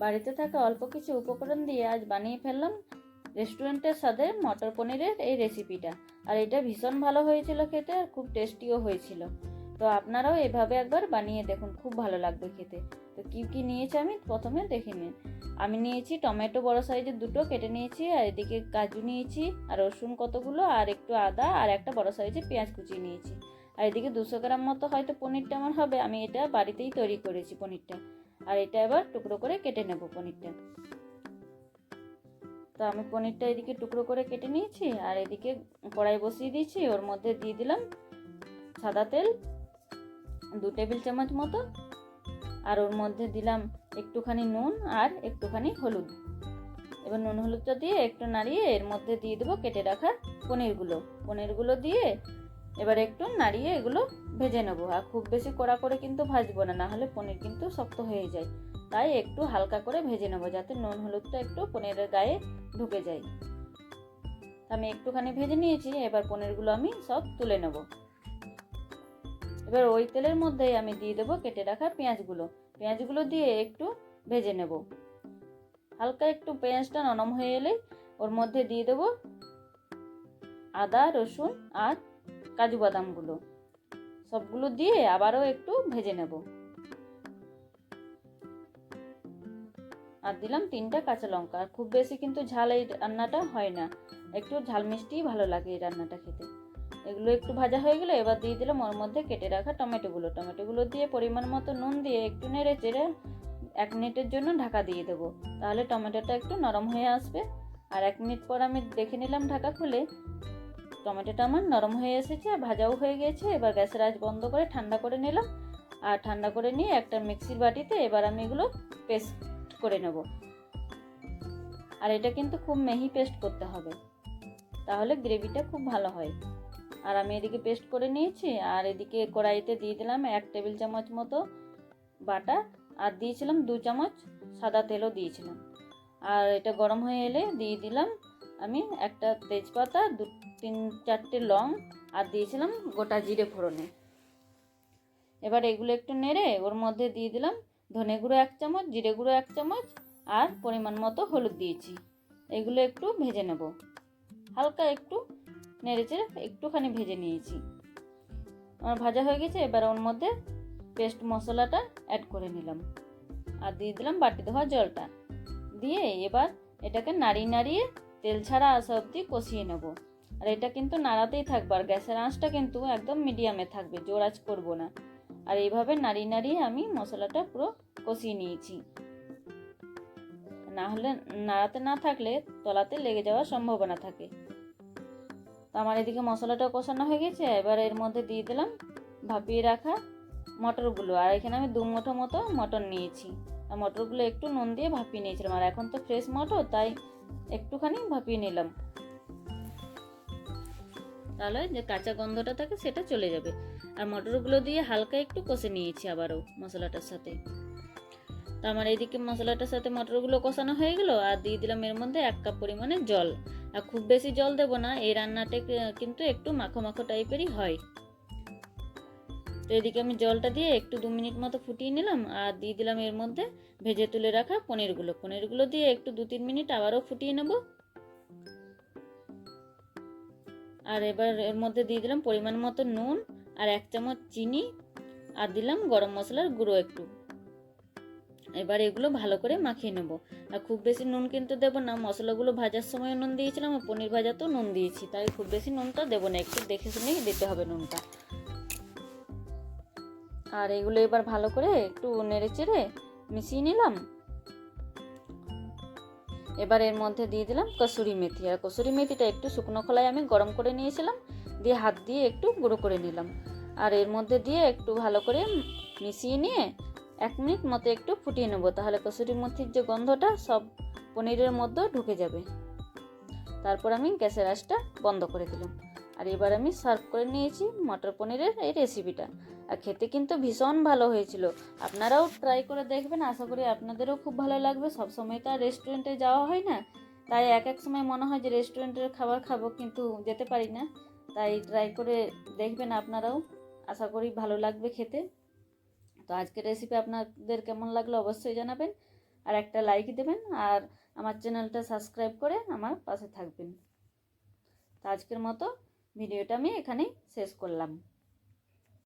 বাড়িতে থাকা অল্প কিছু উপকরণ দিয়ে আজ বানিয়ে ফেললাম রেস্টুরেন্টের স্বাদে মটর পনিরের এই রেসিপিটা। আর এটা ভীষণ ভালো হয়েছিল খেতে আর খুব টেস্টিও হয়েছিল। তো আপনারাও এভাবে একবার বানিয়ে দেখুন, খুব ভালো লাগবে খেতে। তো কী কী নিয়েছি আমি? প্রথমে দেখে নিন। আমি নিয়েছি টমেটো বড় সাইজের দুটো কেটে নিয়েছি, আর এদিকে কাজু নিয়েছি, আর রসুন কতগুলো, আর একটু আদা, আর একটা বড় সাইজের পেঁয়াজ কুচিয়ে নিয়েছি। আর এদিকে দুশো গ্রাম মতো হয়তো পনিরটা আমার হবে, আমি এটা বাড়িতেই তৈরি করেছি পনিরটা। আর এটা এবার টুকরো করে কেটে নেব পনিরটা। তো আমি পনিরটা এদিকে টুকরো করে কেটে নিয়েছি, আর এদিকে কড়াই বসিয়ে দিয়েছি। ওর মধ্যে দিয়ে দিলাম সাদা তেল, দু টেবিল চামচ মতো, আর ওর মধ্যে দিলাম একটুখানি নুন আর একটুখানি হলুদ। এবার নুন হলুদটা দিয়ে একটু নাড়িয়ে এর মধ্যে দিয়ে দেবো কেটে রাখা পনিরগুলো। পনিরগুলো দিয়ে এবার একটু নাড়িয়ে এগুলো ভেজে নেব। আর খুব বেশি কড়া করে কিন্তু ভাজবো না, নাহলে পনির কিন্তু শক্ত হয়ে যায়। তাই একটু হালকা করে ভেজে নেব যাতে নুন হলুদটা একটু পনিরের গায়ে ঢুকে যায়। আমি একটুখানি ভেজে নিয়েছি, এবার পনিরগুলো আমি সব তুলে নেব। এবার ওই তেলের মধ্যেই আমি দিয়ে দেবো কেটে রাখা পেঁয়াজগুলো। পেঁয়াজগুলো দিয়ে একটু ভেজে নেব। হালকা একটু পেঁয়াজটা নরম হয়ে এলে ওর মধ্যে দিয়ে দেবো আদা, রসুন আর কাজু বাদামগুলো। সবগুলো দিয়ে আবারও একটু ভেজে নেব। আর দিলাম তিনটা কাঁচা লঙ্কা। আর খুব বেশি কিন্তু ঝাল এই রান্নাটা হয় না। একটু ঝাল মিষ্টিই ভালো লাগে এই রান্নাটা খেতে। এগুলো একটু ভাজা হয়ে গেলে এবার দিয়ে দিলাম ওর মধ্যে কেটে রাখা টমেটোগুলো। টমেটোগুলো দিয়ে পরিমাণ মতো নুন দিয়ে একটু নেড়ে চেড়ে এক মিনিটের জন্য ঢাকা দিয়ে দেবো। তাহলে টমেটোটা একটু নরম হয়ে আসবে। আর এক মিনিট পর আমি দেখে নিলাম ঢাকা খুলে। টমেটোটা আমার নরম হয়ে এসেছে ভাজাও হয়ে গেছে। এবার গ্যাসের আঁচ বন্ধ করে ঠান্ডা করে নিলাম। আর ঠান্ডা করে নিয়ে একটা মিক্সির বাটিতে এবার আমি এগুলো পেস্ট করে নেব। আর এটা কিন্তু খুব মেহি পেস্ট করতে হবে। তাহলে গ্রেভিটা খুব ভালো হয়। আর আমি এদিকে পেস্ট করে নিয়েছি, আর এদিকে কড়াইতে দিয়ে দিলাম এক টেবিল চামচ মতো বাটা, আর দিয়েছিলাম দু চামচ সাদা তেলও দিয়েছিলাম। আর এটা গরম হয়ে এলে দিয়ে দিলাম আমি একটা তেজপাতা, দু, তিন, চারটে লং আর দিয়েছিলাম গোটা জিরে ফোড়নে। এবার এগুলো একটু নেড়ে ওর মধ্যে দিয়ে দিলাম ধনে গুঁড়ো এক চামচ, জিরে গুঁড়ো এক চামচ আর পরিমাণ মতো হলুদ দিয়েছি। এগুলো একটু ভেজে নেব। হালকা একটু নেড়েচে একটুখানি ভেজে নিয়েছি। আমার ভাজা হয়ে গেছে, এবার ওর মধ্যে পেস্ট মশলাটা অ্যাড করে নিলাম। আর দিয়ে দিলাম বাটি ধোয়া জলটা। দিয়ে এবার এটাকে নাড়িয়ে নাড়িয়ে তেল ছাড়া আসা অবধি কষিয়ে নেব। আর এটা কিন্তু নাড়াতেই থাকবে, আর গ্যাসের আঁচটা কিন্তু একদম মিডিয়ামে থাকবে, জোর আঁচ করব না। আর এইভাবে নাড়িয়ে নাড়িয়ে আমি মশলাটা পুরো কষিয়ে নিয়েছি। না হলে নাড়াতে না থাকলে তলাতে লেগে যাওয়ার সম্ভাবনা থাকে। তো আমার এদিকে মশলাটা কষানো হয়ে গেছে, এবার এর মধ্যে দিয়ে দিলাম ভাপিয়ে রাখা মটরগুলো। আর এখানে আমি দু মুঠো মতো মটর নিয়েছি। আর মটরগুলো একটু নুন দিয়ে ভাপিয়ে নিয়েছিলাম, আর এখন তো ফ্রেশ মটর, তাই একটুখানি ভাপিয়ে নিলাম। তাহলে যে কাঁচা গন্ধটা থাকে সেটা চলে যাবে। আর মটরগুলো দিয়ে হালকা একটু কষে নিয়েছি আবারও মশলাটার সাথে। তো আমার এইদিকে মশলাটার সাথে মটরগুলো কষানো হয়ে গেলো আর দিয়ে দিলাম এর মধ্যে এক কাপ পরিমাণে জল। আর খুব বেশি জল দেবো না, এই রান্নাটা কিন্তু একটু মাখো মাখো টাইপেরই হয়। তো এদিকে আমি জলটা দিয়ে একটু দু মিনিট মতো ফুটিয়ে নিলাম আর দিয়ে দিলাম এর মধ্যে ভেজে তুলে রাখা পনিরগুলো। পনিরগুলো দিয়ে একটু দু তিন মিনিট আবারও ফুটিয়ে নেব। আর এবার এর মধ্যে দিয়ে দিলাম পরিমাণ মতো নুন আর এক চামচ চিনি আর দিলাম গরম মশলার গুঁড়ো একটু। এবার এগুলো ভালো করে মাখিয়ে নেব। আর খুব বেশি নুন কিন্তু দেবো না, মশলাগুলো ভাজার সময় নুন দিয়েছিলাম আর পনির ভাজাতেও নুন দিয়েছি, তাই খুব বেশি নুনটা দেবো না, একটু দেখে শুনেই দিতে হবে নুনটা। আর এগুলো এবার ভালো করে একটু নেড়ে চেড়ে মিশিয়ে নিলাম। এবার এর মধ্যে দিয়ে দিলাম কসুরি মেথি। আর কসুরি মেথিটা একটু শুকনো খোলায় আমি গরম করে নিয়েছিলাম, দিয়ে হাত দিয়ে একটু গুঁড়ো করে নিলাম। আর এর মধ্যে দিয়ে একটু ভালো করে মিশিয়ে নিয়ে এক মিনিট মতো একটু ফুটিয়ে নেব, তাহলে কসুরি মেথির যে গন্ধটা সব পনিরের মধ্যে ঢুকে যাবে। তারপর আমি গ্যাসের আঁচটা বন্ধ করে দিলাম। আর এবার আমি সার্ভ করে নিয়েছি মটর পনিরের এই রেসিপিটা আর খেতে কিন্তু ভীষণ ভালো হয়েছিল। আপনারাও ট্রাই করে দেখবেন, আশা করি আপনাদেরও খুব ভালো লাগবে। সব সময় তো আর রেস্টুরেন্টে যাওয়া হয় না। তাই এক এক সময় মনে হয় যে রেস্টুরেন্টের খাবার খাব কিন্তু যেতে পারি না। তাই ট্রাই করে দেখবেন আপনারাও। আশা করি ভালো লাগবে খেতে। তো আজকের রেসিপি আপনাদের কেমন লাগল অবশ্যই জানাবেন। আর একটা লাইক দেবেন আর আমার চ্যানেলটা সাবস্ক্রাইব করে আমার পাশে থাকবেন। তো আজকের মতো ভিডিওটা আমি এখানেই শেষ করলাম।